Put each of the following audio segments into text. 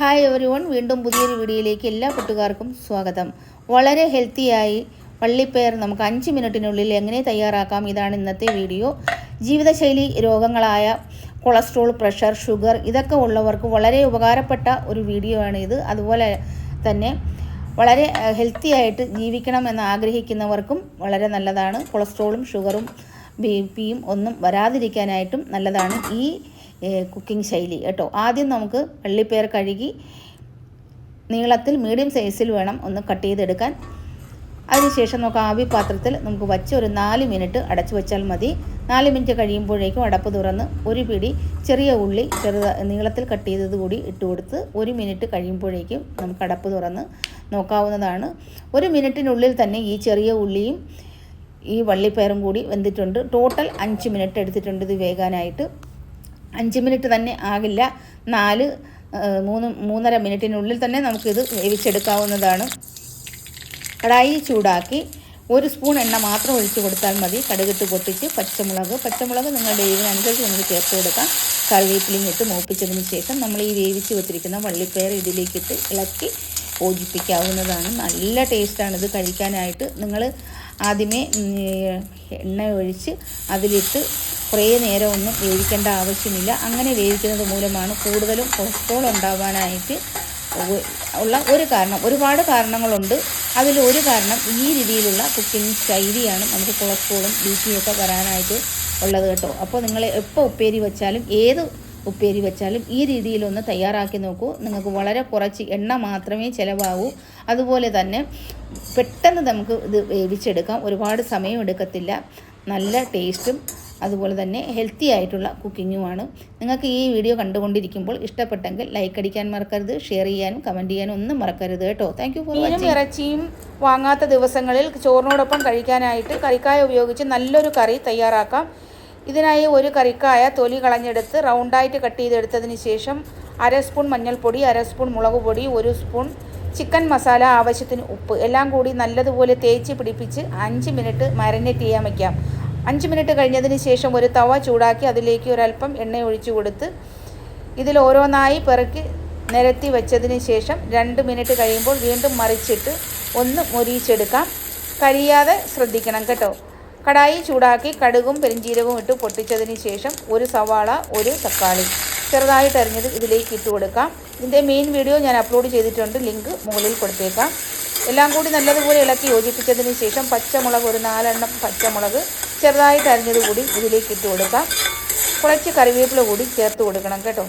Hi every one വീണ്ടും പുതിയൊരു വീഡിയോയിലേക്ക് എല്ലാ കൂട്ടുകാർക്കും സ്വാഗതം. വളരെ ഹെൽത്തിയായി വള്ളിപ്പയർ നമുക്ക് അഞ്ച് മിനിറ്റിനുള്ളിൽ എങ്ങനെ തയ്യാറാക്കാം ഇതാണ് ഇന്നത്തെ വീഡിയോ. ജീവിതശൈലി രോഗങ്ങളായ കൊളസ്ട്രോൾ പ്രഷർ ഷുഗർ ഇതൊക്കെ ഉള്ളവർക്ക് വളരെ ഉപകാരപ്പെട്ട ഒരു വീഡിയോ ആണ് ഇത്. അതുപോലെ തന്നെ വളരെ ഹെൽത്തി ആയിട്ട് ജീവിക്കണം എന്ന് ആഗ്രഹിക്കുന്നവർക്കും വളരെ നല്ലതാണ്. കൊളസ്ട്രോളും ഷുഗറും ബി പിയും ഒന്നും വരാതിരിക്കാനായിട്ടും നല്ലതാണ്. ഈ കുക്കിംഗ് ശൈലി. കേട്ടോ? ആദ്യം നമുക്ക് വെള്ളിപ്പയർ കഴുകി നീളത്തിൽ മീഡിയം സൈസിൽ വേണം ഒന്ന് കട്ട് ചെയ്തെടുക്കാൻ. അതിനുശേഷം നമുക്ക് ആവി പാത്രത്തിൽ നമുക്ക് വച്ച് ഒരു നാല് മിനിറ്റ് അടച്ചു വെച്ചാൽ മതി. നാല് മിനിറ്റ് കഴിയുമ്പോഴേക്കും അടപ്പ് തുറന്ന് ഒരു പിടി ചെറിയ ഉള്ളി ചെറുത നീളത്തിൽ കട്ട് ചെയ്തത് കൂടി ഇട്ട് കൊടുത്ത് ഒരു മിനിറ്റ് കഴിയുമ്പോഴേക്കും നമുക്ക് അടപ്പ് തുറന്ന് നോക്കാവുന്നതാണ്. ഒരു മിനിറ്റിനുള്ളിൽ തന്നെ ഈ ചെറിയ ഉള്ളിയും ഈ വള്ളിപ്പയറും കൂടി വെന്തിട്ടുണ്ട്. ടോട്ടൽ അഞ്ച് മിനിറ്റ് എടുത്തിട്ടുണ്ട് ഇത് വേകാനായിട്ട്. അഞ്ച് മിനിറ്റ് തന്നെ ആകില്ല. നാല് മൂന്ന് മൂന്നര മിനിറ്റിനുള്ളിൽ തന്നെ നമുക്കിത് വേവിച്ചെടുക്കാവുന്നതാണ്. കടായി ചൂടാക്കി ഒരു സ്പൂൺ എണ്ണ മാത്രം ഒഴിച്ച് കൊടുത്താൽ മതി. കടുകിട്ട് പൊട്ടിച്ച് പച്ചമുളക്. പച്ചമുളക് നിങ്ങളുടെ എരിവിനനുസരിച്ച് നമുക്ക് ചേർത്ത് കൊടുക്കാം കറിവേപ്പിലയും ഇട്ട് മൂപ്പിച്ചതിന് ശേഷം നമ്മൾ ഈ വേവിച്ച് വെച്ചിരിക്കുന്ന വള്ളിപ്പയർ ഇതിലേക്കിട്ട് ഇളക്കി യോജിപ്പിക്കാവുന്നതാണ്. നല്ല ടേസ്റ്റാണ് ഇത് കഴിക്കാനായിട്ട്. നിങ്ങൾ ആദ്യമേ എണ്ണ ഒഴിച്ച് അതിലിട്ട് കുറേ നേരം ഒന്നും വേവിക്കേണ്ട ആവശ്യമില്ല. അങ്ങനെ വേവിക്കുന്നത് മൂലമാണ് കൂടുതലും കൊളസ്ട്രോൾ ഉണ്ടാവാനായിട്ട് ഉള്ള ഒരു കാരണം ഒരുപാട് കാരണങ്ങളുണ്ട്. അതിൽ ഒരു കാരണം ഈ രീതിയിലുള്ള കുക്കിംഗ് ശൈലിയാണ് നമുക്ക് കൊളസ്ട്രോളും ബി പിയൊക്കെ വരാനായിട്ട് ഉള്ളത് കേട്ടോ. അപ്പോൾ നിങ്ങൾ എപ്പോൾ ഉപ്പേരി വെച്ചാലും ഏത് ഉപ്പേരി വെച്ചാലും ഈ രീതിയിലൊന്ന് തയ്യാറാക്കി നോക്കൂ. നിങ്ങൾക്ക് വളരെ കുറച്ച് എണ്ണ മാത്രമേ ചിലവാകൂ. അതുപോലെ തന്നെ പെട്ടെന്ന് നമുക്ക് ഇത് വേവിച്ചെടുക്കാം. ഒരുപാട് സമയം എടുക്കത്തില്ല നല്ല ടേസ്റ്റും അതുപോലെ തന്നെ ഹെൽത്തി ആയിട്ടുള്ള കുക്കിങ്ങുമാണ്. നിങ്ങൾക്ക് ഈ വീഡിയോ കണ്ടുകൊണ്ടിരിക്കുമ്പോൾ ഇഷ്ടപ്പെട്ടെങ്കിൽ ലൈക്ക് അടിക്കാൻ മറക്കരുത് ഷെയർ ചെയ്യാനും കമന്റ് ചെയ്യാനും ഒന്നും മറക്കരുത് കേട്ടോ. താങ്ക് യു ഫോർ മീനും ഇറച്ചിയും വാങ്ങാത്ത ദിവസങ്ങളിൽ ചോറിനോടൊപ്പം കഴിക്കാനായിട്ട് കറിക്കായ ഉപയോഗിച്ച് നല്ലൊരു കറി തയ്യാറാക്കാം. ഇതിനായി ഒരു കറിക്കായ തൊലി കളഞ്ഞെടുത്ത് റൗണ്ടായിട്ട് കട്ട് ചെയ്തെടുത്തതിന് ശേഷം അര സ്പൂൺ മഞ്ഞൾപ്പൊടി അര സ്പൂൺ മുളക് പൊടി ഒരു സ്പൂൺ ചിക്കൻ മസാല ആവശ്യത്തിന് ഉപ്പ് എല്ലാം കൂടി നല്ലതുപോലെ തേച്ച് പിടിപ്പിച്ച് അഞ്ച് മിനിറ്റ് മാരിനേറ്റ് ചെയ്യാൻ വയ്ക്കാം അഞ്ച് മിനിറ്റ് കഴിഞ്ഞതിന് ശേഷം ഒരു തവ ചൂടാക്കി അതിലേക്ക് ഒരല്പം എണ്ണ ഒഴിച്ച് കൊടുത്ത് ഇതിൽ ഓരോന്നായി പിറക്കി നിരത്തി വെച്ചതിന് ശേഷം രണ്ട് മിനിറ്റ് കഴിയുമ്പോൾ വീണ്ടും മറിച്ചിട്ട് ഒന്ന് മൊരിയിച്ചെടുക്കാം. കരിയാതെ ശ്രദ്ധിക്കണം കേട്ടോ. കടായി ചൂടാക്കി കടുകും പെരിഞ്ചീരകവും ഇട്ട് പൊട്ടിച്ചതിന് ശേഷം ഒരു സവാള ഒരു തക്കാളി. ചെറുതായിട്ട് അരിഞ്ഞത് ഇതിലേക്ക് ഇട്ട് കൊടുക്കാം. ഇതിന്റെ മെയിൻ വീഡിയോ ഞാൻ അപ്ലോഡ് ചെയ്തിട്ടുണ്ട്. ലിങ്ക് മുകളിൽ കൊടുത്തേക്കാം. എല്ലാം കൂടി നല്ലതുപോലെ ഇളക്കി യോജിപ്പിച്ചതിന് ശേഷം പച്ചമുളക് ഒരു നാലെണ്ണം പച്ചമുളക് ചെറുതായിട്ട് അരിഞ്ഞത് കൂടി ഇതിലേക്ക് ഇട്ട് കൊടുക്കാം. കുറച്ച് കറിവേപ്പില കൂടി ചേർത്ത് കൊടുക്കണം കേട്ടോ.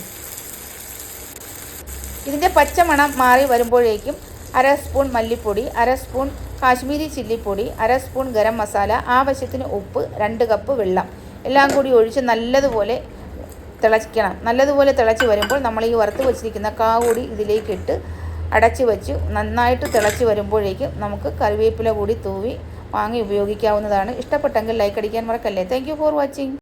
ഇതിന്റെ പച്ചമണം മാറി വരുമ്പോഴേക്കും അര സ്പൂൺ മല്ലിപ്പൊടി അര സ്പൂൺ കാശ്മീരി ചില്ലിപ്പൊടി അര സ്പൂൺ ഗരം മസാല ആവശ്യത്തിന് ഉപ്പ് രണ്ട് കപ്പ് വെള്ളം. എല്ലാം കൂടി ഒഴിച്ച് നല്ലതുപോലെ തിളയ്ക്കണം നല്ലതുപോലെ തിളച്ച് വരുമ്പോൾ നമ്മൾ ഈ വറുത്ത് വെച്ചിരിക്കുന്ന കാ കൂടി ഇതിലേക്കിട്ട് അടച്ച് വെച്ച് നന്നായിട്ട് തിളച്ച് വരുമ്പോഴേക്കും നമുക്ക് കറിവേപ്പില കൂടി തൂവി വാങ്ങി ഉപയോഗിക്കാവുന്നതാണ്. ഇഷ്ടപ്പെട്ടെങ്കിൽ ലൈക്ക് അടിക്കാൻ മറക്കല്ലേ. Thank for watching